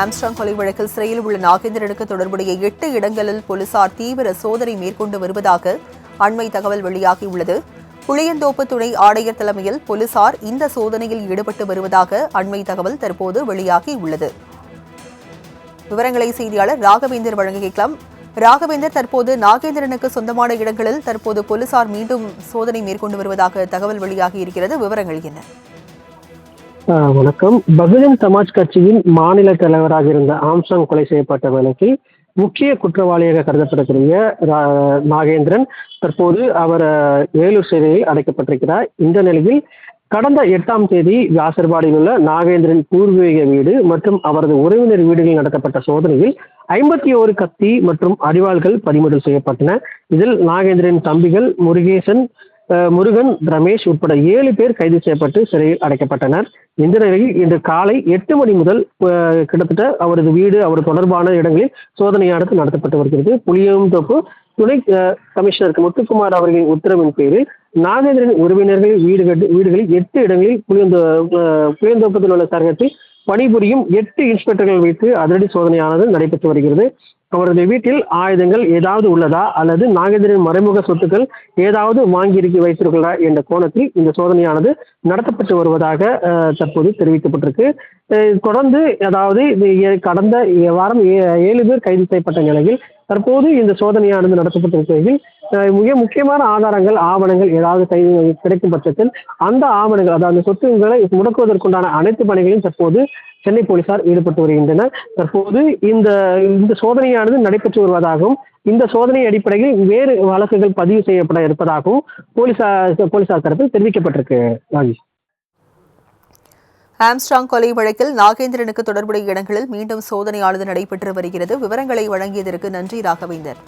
Armstrong கொலை வழக்கில் சிறையில் உள்ள நாகேந்திரனுக்கு தொடர்புடைய எட்டு இடங்களில் போலீசார் தீவிர சோதனை மேற்கொண்டு வருவதாக அண்மை தகவல் வெளியாகியுள்ளது. புளியந்தோப்பு துணை ஆணையர் தலைமையில் போலீசார் இந்த சோதனையில் ஈடுபட்டு வருவதாக அண்மை தகவல் தற்போது வெளியாகியுள்ளது. விவரங்களை செய்தியாளர் ராகவேந்தர் வழங்க கேட்கலாம். ராகவேந்தர் தற்போது நாகேந்திரனுக்கு சொந்தமான இடங்களில் தற்போது போலீசார் மீண்டும் சோதனை மேற்கொண்டு வருவதாக தகவல் வெளியாகி இருக்கிறது. விவரங்கள் என்ன? வணக்கம். பகுஜன் சமாஜ் கட்சியின் மாநில தலைவராக இருந்த ஆம்சாங் கொலை செய்யப்பட்ட வழக்கில் முக்கிய குற்றவாளியாக கருதப்படக்கூடிய நாகேந்திரன் தற்போது அவர் வேலூர் சிறையில் அடைக்கப்பட்டிருக்கிறார். இந்த நிலையில் கடந்த எட்டாம் தேதி வியாசர்பாடியில் உள்ள நாகேந்திரன் பூர்வீக வீடு மற்றும் அவரது உறவினர் வீடுகளில் நடத்தப்பட்ட சோதனையில் ஐம்பத்தி ஓரு கத்தி மற்றும் அடிவாள்கள் பறிமுதல் செய்யப்பட்டன. இதில் நாகேந்திரன் தம்பிகள் முருகேசன் முருகன் ரமேஷ் உட்பட ஏழு பேர் கைது செய்யப்பட்டு சிறையில் அடைக்கப்பட்டனர். இந்த நிலையில் இன்று காலை எட்டு மணி முதல் கிட்டத்தட்ட அவரது வீடு அவர் தொடர்பான இடங்களில் சோதனையானது நடத்தப்பட்டு வருகிறது. புளியந்தோப்பு துணை கமிஷனர் முத்துக்குமார் அவர்களின் உத்தரவின் பேரில் நாகேந்திரன் உறவினர்கள் வீடுகள் வீடுகளில் எட்டு இடங்களில் புளியந்தோ புளியந்தோப்பத்தில் உள்ள சரகத்தில் பணிபுரியும் எட்டு இன்ஸ்பெக்டர்கள் வைத்து அதிரடி சோதனையானது நடைபெற்று வருகிறது. அவரது வீட்டில் ஆயுதங்கள் ஏதாவது உள்ளதா? அல்லது நாகேந்திரின் மறைமுக சொத்துக்கள் ஏதாவது வாங்கியிருக்கி வைத்திருக்கிறதா? என்ற கோணத்தில் இந்த சோதனையானது நடத்தப்பட்டு வருவதாக தற்போது தெரிவிக்கப்பட்டிருக்கு. தொடர்ந்து அதாவது இது கடந்த வாரம் ஏ- ஏழு பேர் கைது செய்யப்பட்ட நிலையில் தற்போது இந்த சோதனையானது நடத்தப்பட்டிருக்கையில் மிக முக்கியமான ஆதாரங்கள் ஆவணங்கள் ஏதாவது கை கிடைக்கும் பட்சத்தில் அந்த ஆவணங்கள் அதாவது சொத்துக்களை முடக்குவதற்குண்டான அனைத்து பணிகளையும் தற்போது சென்னை போலீசார் ஈடுபட்டு வருகின்றனர். தற்போது இந்த இந்த சோதனையானது நடைபெற்று வருவதாகவும் இந்த சோதனை அடிப்படையில் வேறு வழக்குகள் பதிவு செய்யப்பட இருப்பதாகவும் போலீசார் போலீசார் தரப்பில் தெரிவிக்கப்பட்டிருக்கு ராஜேஷ். ஆம்ஸ்டாங் கொலை வழக்கில் நாகேந்திரனுக்கு தொடர்புடைய இடங்களில் மீண்டும் சோதனையானது நடைபெற்று வருகிறது. விவரங்களை வழங்கியதற்கு நன்றி ராகவேந்தர்.